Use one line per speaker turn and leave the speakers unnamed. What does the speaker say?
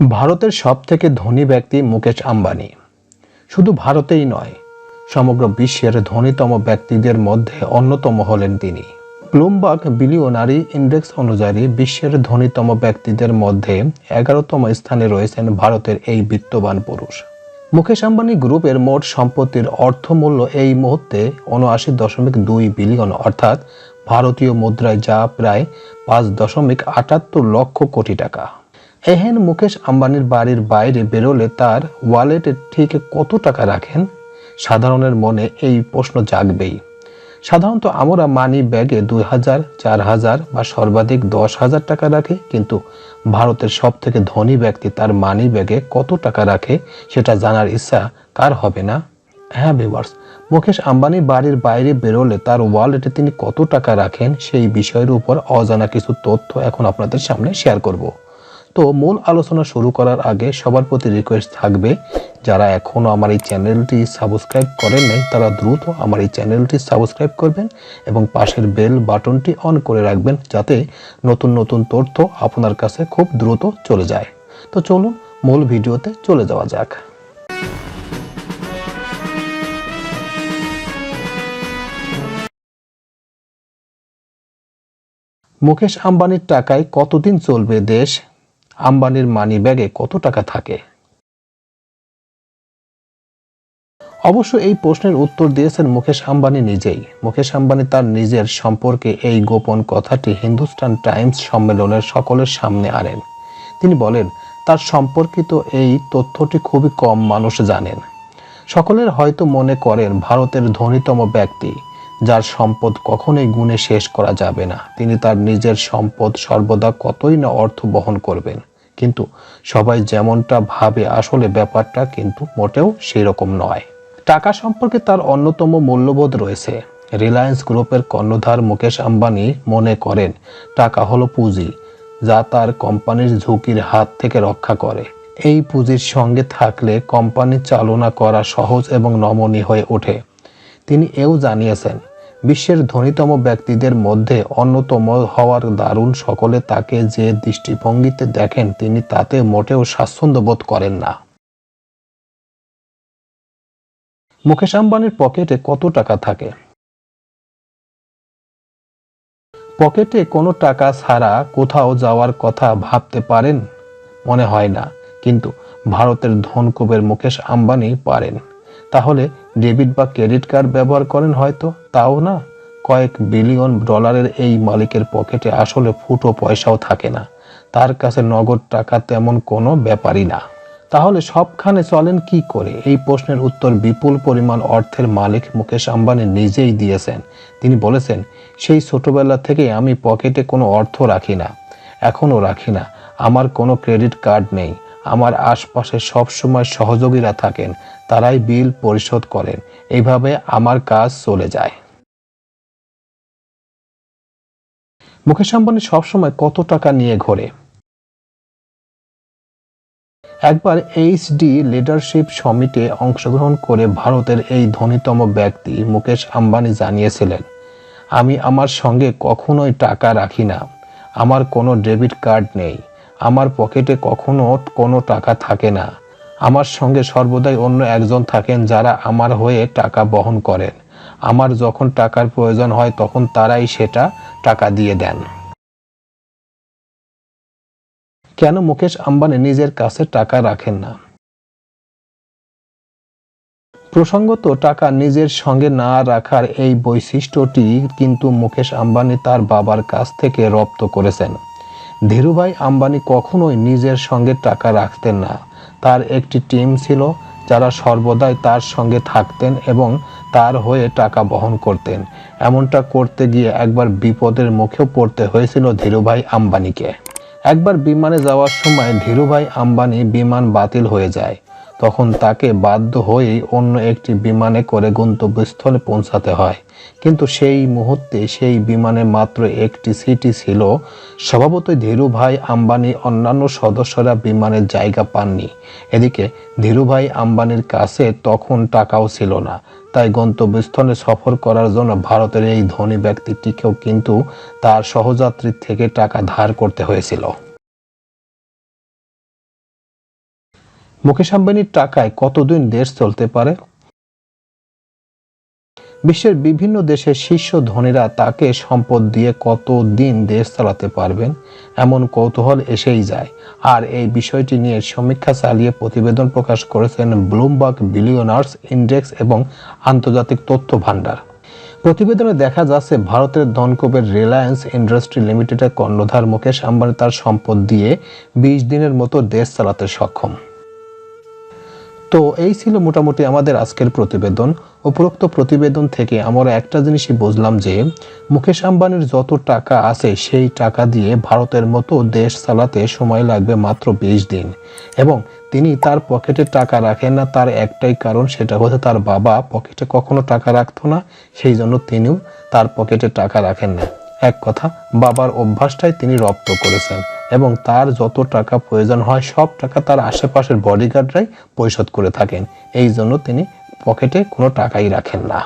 ভারতের সবথেকে ধনী ব্যক্তি মুকেশ আম্বানি। শুধু ভারতেই নয়, সমগ্র বিশ্বের ধনীতম ব্যক্তিদের মধ্যে অন্যতম হলেন তিনি। ব্লুমবার্গ বিলিয়নারি ইন্ডেক্স অনুযায়ী বিশ্বের ধনীতম ব্যক্তিদের মধ্যে এগারোতম স্থানে রয়েছেন ভারতের এই বিত্তবান পুরুষ। মুকেশ আম্বানি গ্রুপের মোট সম্পত্তির অর্থমূল্য এই মুহূর্তে উনআশি দশমিক দুই বিলিয়ন, অর্থাৎ ভারতীয় মুদ্রায় যা প্রায় পাঁচ দশমিক আটাত্তর লক্ষ কোটি টাকা। এহেন মুকেশ আম্বানির বাড়ির বাইরে বেরোলে তার ওয়ালেটে ঠিক কত টাকা রাখেন? সাধারণের মনে এই প্রশ্ন জাগবেই। সাধারণত আমরা মানি ব্যাগে দুই হাজার, চার হাজার বা সর্বাধিক দশ হাজার টাকা রাখি, কিন্তু ভারতের সব থেকে ধনী ব্যক্তি তার মানি ব্যাগে কত টাকা রাখে সেটা জানার ইচ্ছা কার হবে না? হ্যাঁ ভিউয়ার্স মুকেশ আম্বানি বাড়ির বাইরে বেরোলে তার ওয়ালেটে তিনি কত টাকা রাখেন সেই বিষয়ের উপর অজানা কিছু তথ্য এখন আপনাদের সামনে শেয়ার করব। তো মূল আলোচনা শুরু করার আগে সবার প্রতি রিকোয়েস্ট থাকবে, যারা এখনও আমার এই চ্যানেলটি সাবস্ক্রাইব করেন নাই, তারা দ্রুত আমার এই চ্যানেলটি সাবস্ক্রাইব করবেন এবং পাশের বেল বাটনটি অন করে রাখবেন যাতে নতুন নতুন তথ্য আপনার কাছে খুব দ্রুত চলে যায়। তো চলুন মূল ভিডিওতে চলে যাওয়া যাক। মুকেশ আম্বানির টাকায় কতদিন চলবে দেশ? আম্বানির মানি ব্যাগে কত টাকা থাকে? অবশ্য এই প্রশ্নের উত্তর দিয়েছেন মুকেশ আম্বানি নিজেই। মুকেশ আম্বানি তার নিজের সম্পর্কে এই গোপন কথাটি হিন্দুস্তান টাইমস সম্মেলনের সকলের সামনে আনেন। তিনি বলেন, তার সম্পর্কিত এই তথ্যটি খুবই কম মানুষ জানেন। সকলের হয়তো মনে করেন ভারতের ধনীতম ব্যক্তি, যার সম্পদ কখনোই গুণে শেষ করা যাবে না। তিনি তার নিজের সম্পদ সর্বদা কতই না অর্থ বহন করবেন। কিন্তু সবাই যেমনটা ভাবে আসলে ব্যাপারটা কিন্তু মোটেও সেই রকম নয়। টাকা সম্পর্কে তার অন্যতম মূল্যবোধ রয়েছে। রিলায়েন্স গ্রুপের কর্ণধার মুকেশ আম্বানি মনে করেন, টাকা হলো পুঁজি, যা তার কোম্পানির ঝুঁকির হাত থেকে রক্ষা করে। এই পুঁজির সঙ্গে থাকলে কোম্পানি চালনা করা সহজ এবং নমনীয় হয়ে ওঠে। তিনি এও জানিয়েছেন বিশ্বের ধনীতম ব্যক্তিদের মধ্যে অন্যতম হওয়ার দারুণ সকলে তাকে যে দৃষ্টিভঙ্গিতে দেখেন, তিনি তাতে মোটেও স্বাচ্ছন্দ্য বোধ করেন না। মুকেশ আম্বানির পকেটে কত টাকা থাকে? পকেটে কোনো টাকা ছাড়া কোথাও যাওয়ার কথা ভাবতে পারেন? মনে হয় না। কিন্তু ভারতের ধনকুবের মুকেশ আম্বানি পারেন। তাহলে ডেবিট বা ক্রেডিট কার্ড ব্যবহার করেন হয়তো, তাও না। কয়েক বিলিয়ন ডলারের এই মালিকের পকেটে আসলে ফুটো পয়সাও থাকে না। তার কাছে নগদ টাকা তেমন কোনো ব্যাপারই না। তাহলে সবখানে চলেন কি করে? এই প্রশ্নের উত্তর বিপুল পরিমাণ অর্থের মালিক মুকেশ আম্বানি নিজেই দিয়েছেন। তিনি বলেছেন, সেই ছোটবেলা থেকে আমি পকেটে কোনো অর্থ রাখি না, এখনও রাখি না। আমার কোনো ক্রেডিট কার্ড নেই। আমার আশপাশে সব সময় সহযোগীরা থাকেন, তারাই বিল পরিশোধ করেন। এইভাবে আমার কাজ চলে যায়। মুকেশ আম্বানি সবসময় কত টাকা নিয়ে ঘোরে? একবার এইচডি লিডারশিপ সমিটে অংশগ্রহণ করে ভারতের এই ধনীতম ব্যক্তি মুকেশ আম্বানি জানিয়েছিলেন, আমি আমার সঙ্গে কখনোই টাকা রাখি না। আমার কোনো ডেবিট কার্ড নেই। আমার পকেটে কখনো কোনো টাকা থাকে না। আমার সঙ্গে সর্বদাই অন্য একজন থাকেন যারা আমার হয়ে টাকা বহন করেন। আমার যখন টাকার প্রয়োজন হয়, তখন তারাই সেটা টাকা দিয়ে দেন। কেন মুকেশ আম্বানি নিজের কাছে টাকা রাখেন না? প্রসঙ্গত, টাকা নিজের সঙ্গে না রাখার এই বৈশিষ্ট্যটি কিন্তু মুকেশ আম্বানি তার বাবার কাছ থেকে রপ্ত করেছেন। ধীরুভাই আম্বানি কখনোই নিজের সঙ্গে টাকা রাখতেন না। তার একটি টিম ছিল যারা সর্বদাই তার সঙ্গে থাকতেন এবং তার হয়ে টাকা বহন করতেন। এমনটা করতে গিয়ে একবার বিপদের মুখেও পড়তে হয়েছিল ধীরুভাই আম্বানিকে। একবার বিমানে যাওয়ার সময় ধীরুভাই আম্বানি বিমান বাতিল হয়ে যায়। তখন তাকে বাধ্য হয়েই অন্য একটি বিমানে করে গন্তব্যস্থলে পৌঁছাতে হয়। কিন্তু সেই মুহূর্তে সেই বিমানে মাত্র একটি সিটই ছিল। স্বভাবতই ধীরুভাই আম্বানি অন্যান্য সদস্যরা বিমানের জায়গা পাননি। এদিকে ধীরুভাই আম্বানির কাছে তখন টাকাও ছিল না। তাই গন্তব্যস্থলে সফর করার জন্য ভারতের এই ধনী ব্যক্তিটিকেও কিন্তু তার সহযাত্রীর থেকে টাকা ধার করতে হয়েছিল। মুকেশ আম্বানির টাকায় কতদিন দেশ চলতে পারে? বিশ্বের বিভিন্ন দেশের শীর্ষ ধনীরা তাকে সম্পদ দিয়ে কত দিন দেশ চালাতে পারবেন? এমন কৌতূহল এসেই যায়। আর এই বিষয়টি নিয়ে সমীক্ষা চালিয়ে প্রতিবেদন প্রকাশ করেছেন ব্লুমবার্গ বিলিয়নার্স ইন্ডেক্স এবং আন্তর্জাতিক তথ্য ভাণ্ডার। প্রতিবেদনে দেখা যাচ্ছে ভারতের ধনকুবের রিলায়েন্স ইন্ডাস্ট্রি লিমিটেডের কর্ণধার মুকেশ আম্বানি তার সম্পদ দিয়ে বিশ দিনের মতো দেশ চালাতে সক্ষম। তো এই ছিল মোটামুটি আমাদের আজকের প্রতিবেদন। উপরোক্ত প্রতিবেদন থেকে আমরা একটা জিনিসই বুঝলাম যে, মুকেশ আম্বানির যত টাকা আছে সেই টাকা দিয়ে ভারতের মতো দেশ চালাতে সময় লাগবে মাত্র বিশ দিন। এবং তিনি তার পকেটে টাকা রাখেন না, তার একটাই কারণ সেটা হচ্ছে তার বাবা পকেটে কখনো টাকা রাখতো না, সেই জন্য তিনিও তার পকেটে টাকা রাখেন না। এক কথা, বাবার অভ্যাসটাই তিনি রপ্ত করেছেন। এবং তার যত টাকা প্রয়োজন হয়, সব টাকা তার আশেপাশের বডিগার্ডরাই পরিশোধ করে থাকেন। এই জন্য তিনি পকেটে কোনো টাকাই রাখেন না।